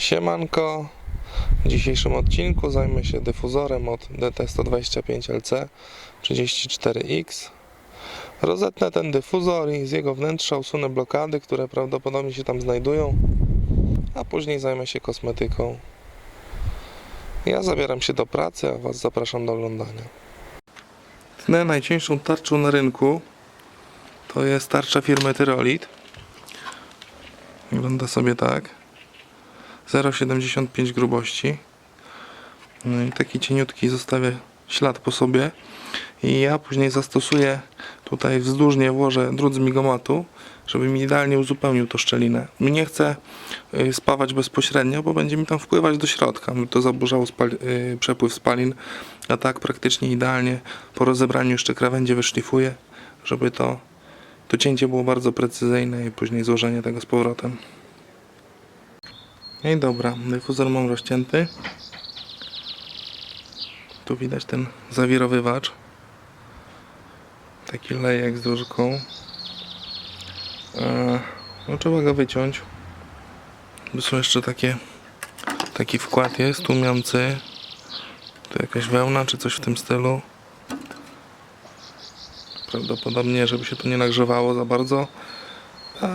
Siemanko. W dzisiejszym odcinku zajmę się dyfuzorem od DT125LC 34X. Rozetnę ten dyfuzor i z jego wnętrza usunę blokady, które prawdopodobnie się tam znajdują, a później zajmę się kosmetyką. Ja zabieram się do pracy, a Was zapraszam do oglądania. Tnę najcieńszą tarczą na rynku. To jest tarcza firmy Tyrolit. Wygląda sobie tak. 0,75 grubości. No i taki cieniutki zostawię ślad po sobie. I ja później zastosuję tutaj wzdłużnie włożę drut z migomatu, żeby mi idealnie uzupełnił tą szczelinę. Nie chcę y, spawać bezpośrednio, bo będzie mi tam wpływać do środka. by To zaburzało spali- y, przepływ spalin. A tak praktycznie idealnie po rozebraniu jeszcze krawędzie wyszlifuję, żeby to, to cięcie było bardzo precyzyjne i później złożenie tego z powrotem. No i dobra, dyfuzor mam rozcięty. Tu widać ten zawirowywacz. Taki lejek z różką. Eee, no trzeba go wyciąć. Tu są jeszcze takie taki wkład jest. Tu jakaś wełna czy coś w tym stylu. Prawdopodobnie, żeby się to nie nagrzewało za bardzo. A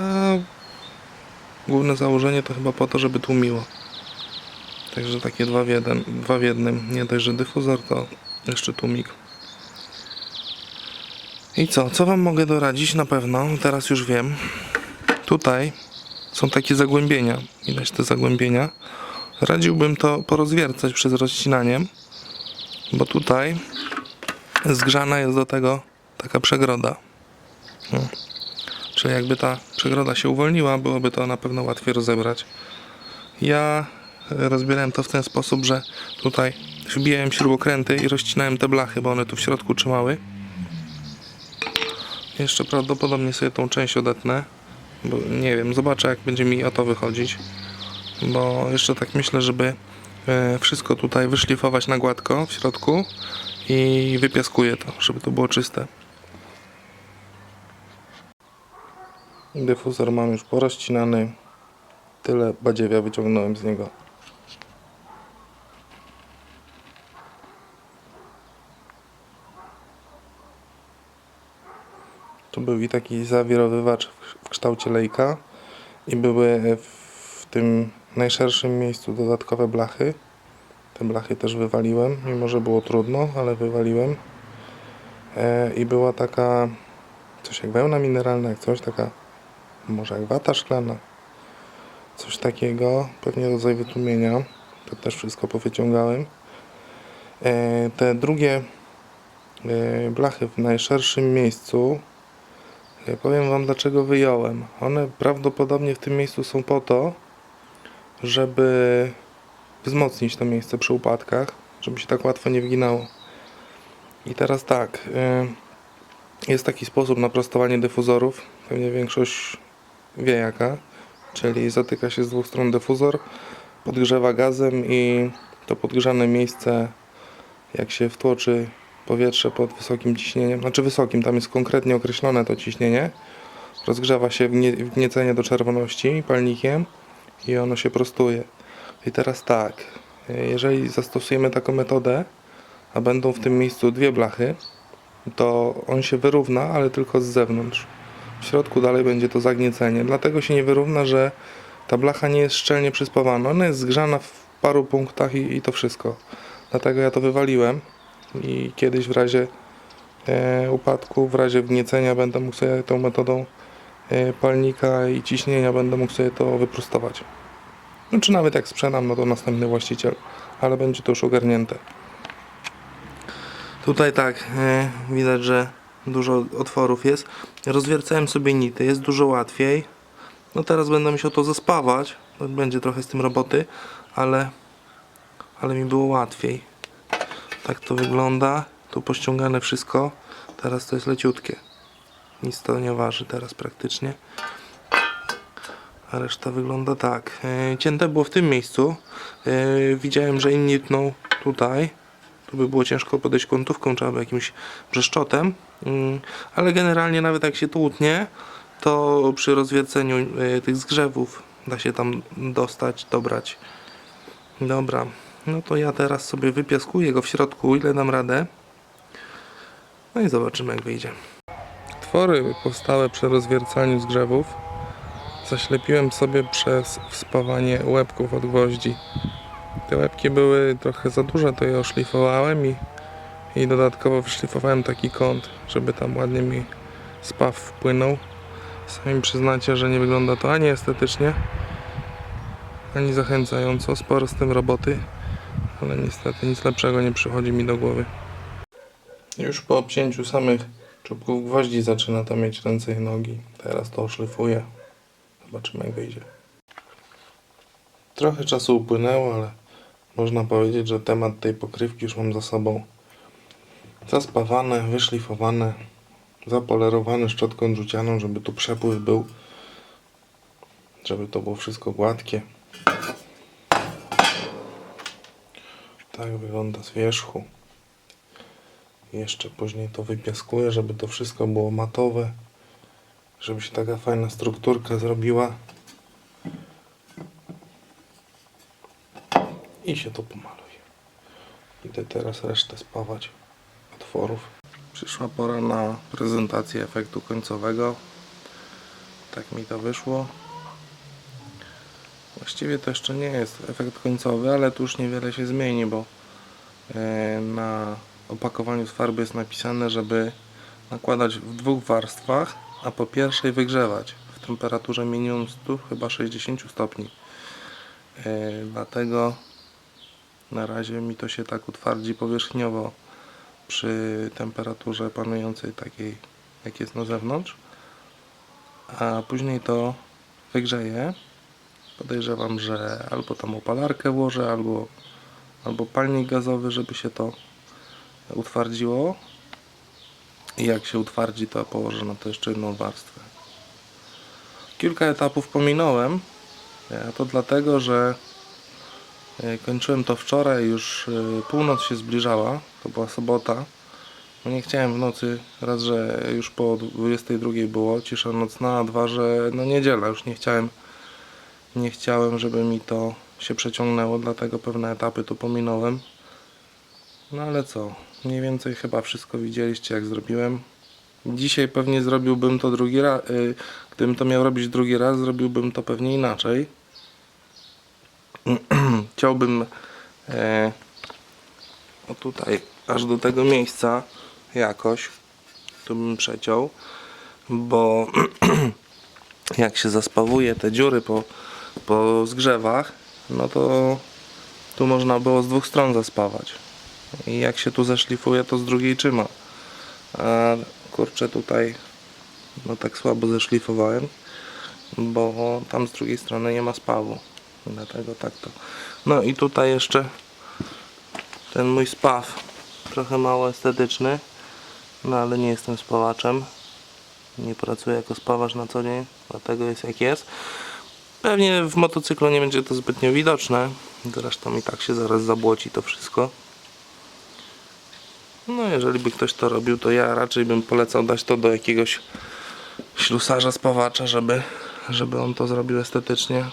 Główne założenie to chyba po to, żeby tłumiło. Także takie dwa w, jeden, dwa w jednym. Nie dość, że dyfuzor, to jeszcze tłumik. I co? Co Wam mogę doradzić? Na pewno, teraz już wiem. Tutaj są takie zagłębienia. Widać te zagłębienia. Radziłbym to porozwiercać przez rozcinaniem, bo tutaj zgrzana jest do tego taka przegroda. No. Czyli jakby ta przegroda się uwolniła, byłoby to na pewno łatwiej rozebrać. Ja e, rozbierałem to w ten sposób, że tutaj wbijałem śrubokręty i rozcinałem te blachy, bo one tu w środku trzymały. Jeszcze prawdopodobnie sobie tą część odetnę, bo nie wiem, zobaczę jak będzie mi o to wychodzić. Bo jeszcze tak myślę, żeby e, wszystko tutaj wyszlifować na gładko w środku i wypiaskuję to, żeby to było czyste. Dyfuzor mam już porozcinany. Tyle badziewia wyciągnąłem z niego. Tu był i taki zawirowywacz w- kształcie lejka i były w tym najszerszym miejscu dodatkowe blachy. Te blachy też wywaliłem, mimo że było trudno, ale wywaliłem. E, I była taka coś jak wełna mineralna, jak coś taka może jak wata szklana, coś takiego, pewnie rodzaj wytłumienia, to też wszystko powyciągałem. E, te drugie e, blachy w najszerszym miejscu, ja powiem Wam dlaczego wyjąłem. One prawdopodobnie w tym miejscu są po to, żeby wzmocnić to miejsce przy upadkach, żeby się tak łatwo nie wginało. I teraz tak, e, jest taki sposób na prostowanie dyfuzorów, pewnie większość wie jaka, czyli zatyka się z dwóch stron dyfuzor, podgrzewa gazem i to podgrzane miejsce, jak się wtłoczy powietrze pod wysokim ciśnieniem, znaczy wysokim, tam jest konkretnie określone to ciśnienie, rozgrzewa się wgnie- wgniecenie do czerwoności palnikiem i ono się prostuje. I teraz tak, jeżeli zastosujemy taką metodę, a będą w tym miejscu dwie blachy, to on się wyrówna, ale tylko z zewnątrz. W środku dalej będzie to zagniecenie. Dlatego się nie wyrówna, że ta blacha nie jest szczelnie przyspawana. Ona jest zgrzana w paru punktach i, i to wszystko. Dlatego ja to wywaliłem i kiedyś w razie e, upadku, w razie wgniecenia będę mógł sobie tą metodą e, palnika i ciśnienia będę mógł sobie to wyprostować. No, czy nawet jak sprzedam, no to następny właściciel, ale będzie to już ogarnięte. Tutaj tak, e, widać, że dużo otworów jest. Rozwiercałem sobie nity, jest dużo łatwiej. No teraz będę musiał to zespawać, no będzie trochę z tym roboty, ale, ale mi było łatwiej. Tak to wygląda, tu pościągane wszystko, teraz to jest leciutkie. Nic to nie waży teraz praktycznie. A reszta wygląda tak. E, cięte było w tym miejscu. E, widziałem, że inni tną tutaj. By było ciężko podejść kątówką, trzeba by jakimś brzeszczotem. Mm, Ale generalnie nawet jak się to utnie, to przy rozwierceniu e, tych zgrzewów Da się tam dostać, dobrać. Dobra, no to ja teraz sobie wypiaskuję go w środku, ile dam radę. No i zobaczymy jak wyjdzie. Twory powstałe przy rozwiercaniu zgrzewów zaślepiłem sobie przez wspawanie łebków od gwoździ. Te łebki były trochę za duże, to je oszlifowałem i, i dodatkowo wyszlifowałem taki kąt, żeby tam ładnie mi spaw wpłynął. Sami przyznacie, że nie wygląda to ani estetycznie, ani zachęcająco. Sporo z tym roboty, ale niestety nic lepszego nie przychodzi mi do głowy. Już po obcięciu samych czubków gwoździ zaczyna to mieć ręce i nogi. Teraz to oszlifuję. Zobaczymy jak wyjdzie. Trochę czasu upłynęło, ale można powiedzieć, że temat tej pokrywki już mam za sobą. Zaspawane, wyszlifowane, zapolerowane szczotką rzucianą, żeby tu przepływ był, żeby to było wszystko gładkie. Tak wygląda z wierzchu. Jeszcze później to wypiaskuję, żeby to wszystko było matowe, żeby się taka fajna strukturka zrobiła. I się to pomaluje. Idę teraz resztę spawać otworów. Przyszła pora na prezentację efektu końcowego. Tak mi to wyszło. Właściwie to jeszcze nie jest efekt końcowy, ale tu już niewiele się zmieni, bo e, na opakowaniu z farby jest napisane, żeby nakładać w dwóch warstwach, a po pierwszej wygrzewać w temperaturze minimum 100, chyba 60 stopni. E, Dlatego na razie mi to się tak utwardzi powierzchniowo przy temperaturze panującej takiej jak jest na zewnątrz. A później to wygrzeję. Podejrzewam, że albo tam opalarkę włożę albo, albo palnik gazowy, żeby się to utwardziło. I jak się utwardzi to położę na to jeszcze jedną warstwę. Kilka etapów pominąłem. To dlatego, że Kończyłem to wczoraj, już e, północ się zbliżała, to była sobota. No nie chciałem w nocy, raz, że już po 22 było cisza nocna, a dwa, że no niedziela, już nie chciałem, nie chciałem, żeby mi to się przeciągnęło, dlatego pewne etapy tu pominąłem. No ale co, mniej więcej chyba wszystko widzieliście jak zrobiłem. Dzisiaj pewnie zrobiłbym to drugi raz, gdybym to miał robić drugi raz, zrobiłbym to pewnie inaczej chciałbym e, o tutaj aż do tego miejsca jakoś tu bym przeciął bo jak się zaspawuje te dziury po, po zgrzewach no to tu można było z dwóch stron zaspawać. I jak się tu zeszlifuje to z drugiej trzyma. A kurczę tutaj no tak słabo zeszlifowałem bo tam z drugiej strony nie ma spawu Dlatego tak to. No i tutaj jeszcze ten mój spaw. Trochę mało estetyczny. No ale nie jestem spawaczem. Nie pracuję jako spawacz na co dzień. Dlatego jest jak jest. Pewnie w motocyklu nie będzie to zbytnio widoczne. Zresztą i tak się zaraz zabłoci to wszystko. No jeżeli by ktoś to robił, to ja raczej bym polecał dać to do jakiegoś ślusarza, spawacza, żeby, żeby on to zrobił estetycznie.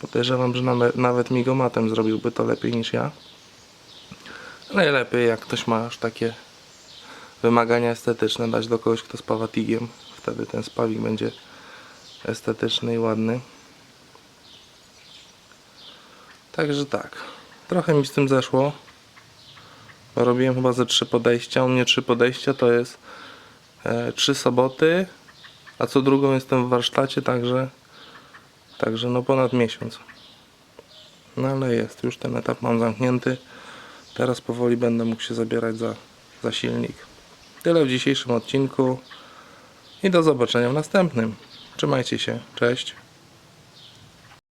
Podejrzewam, że nawet, migomatem zrobiłby to lepiej niż ja. Najlepiej jak ktoś ma już takie wymagania estetyczne dać do kogoś kto spawa tigiem. Wtedy ten spawik będzie estetyczny i ładny. Także tak. Trochę mi z tym zeszło. Robiłem chyba ze trzy podejścia. U mnie trzy podejścia to jest e, trzy soboty, a co drugą jestem w warsztacie, także Także no ponad miesiąc. No ale jest, już ten etap mam zamknięty. Teraz powoli będę mógł się zabierać za, za silnik. Tyle w dzisiejszym odcinku i do zobaczenia w następnym. Trzymajcie się, cześć.